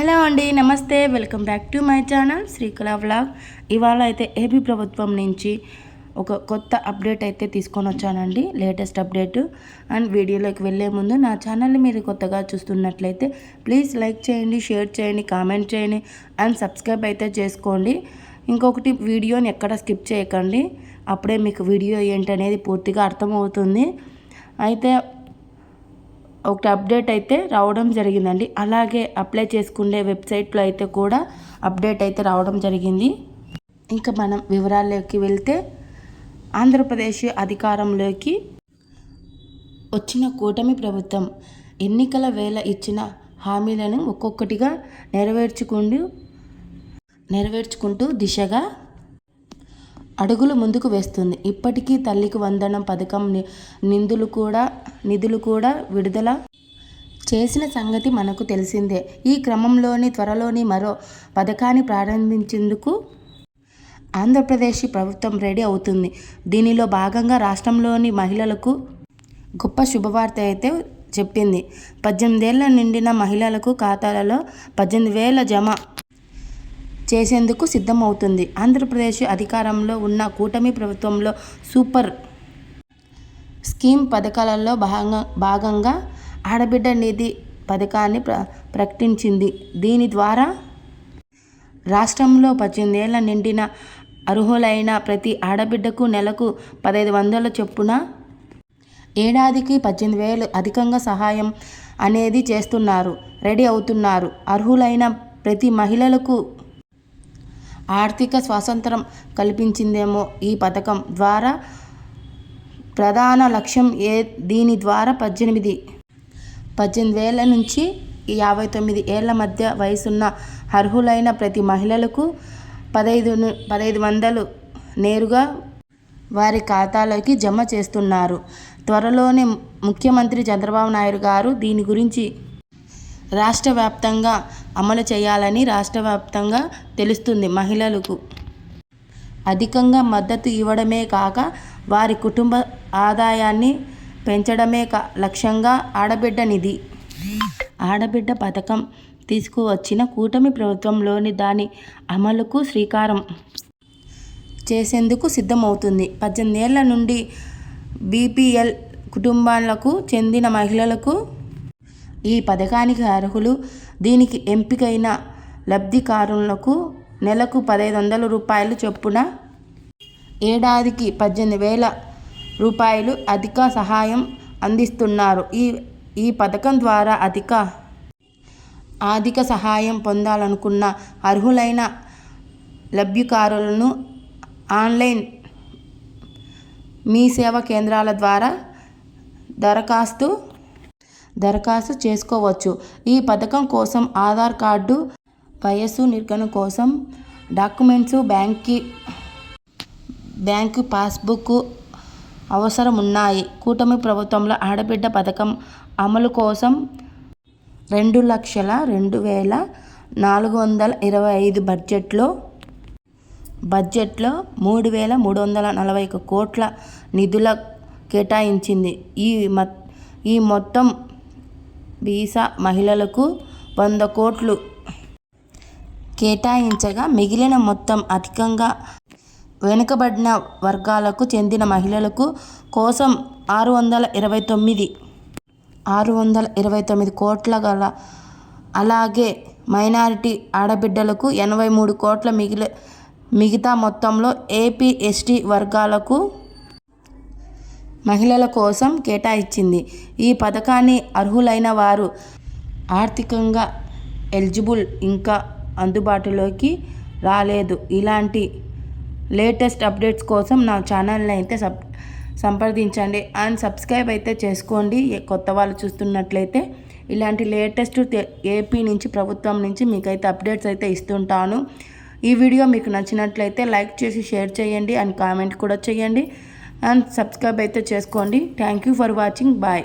Hello అండి నమస్తే. Welcome back to my channel Srikala vlog. ఇవాళ అయితే ఏపీ ప్రభుత్వం నుంచి ఒక కొత్త అప్డేట్ అయితే తీసుకొని వచ్చానండి. Latest update. అండ్ వీడియోలోకి వెళ్ళే ముందు నా ఛానల్ని మీరు కొత్తగా చూస్తున్నట్లయితే ప్లీజ్ లైక్ చేయండి షేర్ చేయండి కామెంట్ చేయండి అండ్ సబ్స్క్రైబ్ అయితే చేసుకోండి. ఇంకొకటి వీడియోని ఎక్కడ స్కిప్ చేయకండి. అప్పుడే మీకు వీడియో ఏంటనేది పూర్తిగా అర్థమవుతుంది. అయితే ఒకటి అప్డేట్ అయితే రావడం జరిగిందండి. అలాగే అప్లై చేసుకునే వెబ్సైట్లో అయితే కూడా అప్డేట్ అయితే రావడం జరిగింది. ఇంకా మనం వివరాల్లోకి వెళ్తే ఆంధ్రప్రదేశ్ అధికారంలోకి వచ్చిన కూటమి ప్రభుత్వం ఎన్నికల వేళ ఇచ్చిన హామీలను ఒక్కొక్కటిగా నెరవేర్చుకుంటూ నెరవేర్చుకుంటూ దిశగా అడుగులు ముందుకు వేస్తుంది. ఇప్పటికీ తల్లికి వందనం పథకం నిందులు కూడా నిధులు కూడా విడుదల చేసిన సంగతి మనకు తెలిసిందే. ఈ క్రమంలోని త్వరలోని మరో పథకాన్ని ప్రారంభించేందుకు ఆంధ్రప్రదేశ్ ప్రభుత్వం రెడీ అవుతుంది. దీనిలో భాగంగా రాష్ట్రంలోని మహిళలకు గొప్ప శుభవార్త అయితే చెప్పింది. పద్దెనిమిదేళ్ళ నిండిన మహిళలకు ఖాతాలలో పద్దెనిమిది వేల జమ చేసేందుకు సిద్ధమవుతుంది. ఆంధ్రప్రదేశ్ అధికారంలో ఉన్న కూటమి ప్రభుత్వంలో సూపర్ స్కీమ్ పథకాలలో భాగంగా భాగంగా ఆడబిడ్డ నిధి పథకాన్ని ప్ర ప్రకటించింది. దీని ద్వారా రాష్ట్రంలో పద్దెనిమిది ఏళ్ళ నిండిన అర్హులైన ప్రతి ఆడబిడ్డకు నెలకు పదహైదు వందల చొప్పున ఏడాదికి పద్దెనిమిది వేలు అధికంగా సహాయం అనేది చేస్తున్నారు రెడీ అవుతున్నారు. అర్హులైన ప్రతి మహిళలకు ఆర్థిక స్వాతంత్రం కల్పించిందేమో ఈ పథకం ద్వారా. ప్రధాన లక్ష్యం ఏ దీని ద్వారా పద్దెనిమిది పద్దెనిమిది వేల నుంచి యాభై తొమ్మిది ఏళ్ళ మధ్య వయసున్న అర్హులైన ప్రతి మహిళలకు పదహైదు పదహైదు వందలు నేరుగా వారి ఖాతాలోకి జమ చేస్తున్నారు. త్వరలోనే ముఖ్యమంత్రి చంద్రబాబు నాయుడు గారు దీని గురించి రాష్ట్ర వ్యాప్తంగా అమలు చేయాలని రాష్ట్ర వ్యాప్తంగా తెలుస్తుంది మహిళలకు. అధికంగా మద్దతు ఇవ్వడమే కాక వారి కుటుంబ ఆదాయాన్ని పెంచడమే కా లక్ష్యంగా ఆడబిడ్డ నిధి. ఆడబిడ్డ పథకం తీసుకువచ్చిన కూటమి ప్రభుత్వంలోని దాని అమలుకు శ్రీకారం చేసేందుకు సిద్ధమవుతుంది. పద్దెనిమిదేళ్ళ నుండి బీపీఎల్ కుటుంబాలకు చెందిన మహిళలకు ఈ పథకానికి అర్హులు? దీనికి ఎంపికైన లబ్ధికారులకు నెలకు పదహైదు వందల రూపాయలు చొప్పున ఏడాదికి పద్దెనిమిది వేల రూపాయలు అధిక సహాయం అందిస్తున్నారు. ఈ ఈ పథకం ద్వారా అధిక ఆర్థిక సహాయం పొందాలనుకున్న అర్హులైన లబ్ధికారులను ఆన్లైన్ మీ సేవా కేంద్రాల ద్వారా దరఖాస్తు దరఖాస్తు చేసుకోవచ్చు. ఈ పథకం కోసం ఆధార్ కార్డు వయస్సు నిర్గణ కోసం డాక్యుమెంట్స్ బ్యాంక్కి బ్యాంకు పాస్బుక్ అవసరం ఉన్నాయి కూటమి ప్రభుత్వంలో ఆడబిడ్డ పథకం అమలు కోసం రెండు లక్షల రెండు వేల నాలుగు వందల ఇరవై ఐదు బడ్జెట్లో బడ్జెట్లో మూడు వేల మూడు వందల నలభై ఒక కోట్ల నిధుల కేటాయించింది. ఈ ఈ మొత్తం వీసా మహిళలకు వంద కోట్లు కేటాయించగా మిగిలిన మొత్తం అధికంగా వెనుకబడిన వర్గాలకు చెందిన మహిళలకు కోసం ఆరు వందల ఇరవై తొమ్మిది ఆరు వందల ఇరవై తొమ్మిది కోట్ల గల అలాగే మైనారిటీ ఆడబిడ్డలకు ఎనభై మూడు కోట్ల మిగిలి మిగతా మొత్తంలో ఏపీ ఎస్టీ వర్గాలకు మహిళల కోసం కేటాయించింది. ఈ పథకాన్ని అర్హులైన వారు ఆర్థికంగా ఎలిజిబుల్ ఇంకా అందుబాటులోకి రాలేదు. ఇలాంటి లేటెస్ట్ అప్డేట్స్ కోసం నా ఛానల్ని అయితే సబ్ సంప్రదించండి. అండ్ సబ్స్క్రైబ్ అయితే చేసుకోండి. కొత్త వాళ్ళు చూస్తున్నట్లయితే ఇలాంటి లేటెస్ట్ ఏపీ నుంచి ప్రభుత్వం నుంచి మీకైతే అప్డేట్స్ అయితే ఇస్తుంటాను. ఈ వీడియో మీకు నచ్చినట్లయితే లైక్ చేసి షేర్ చేయండి. అండ్ కామెంట్ కూడా చేయండి. అండ్ సబ్స్క్రైబ్ అయితే చేసుకోండి. Thank you for watching bye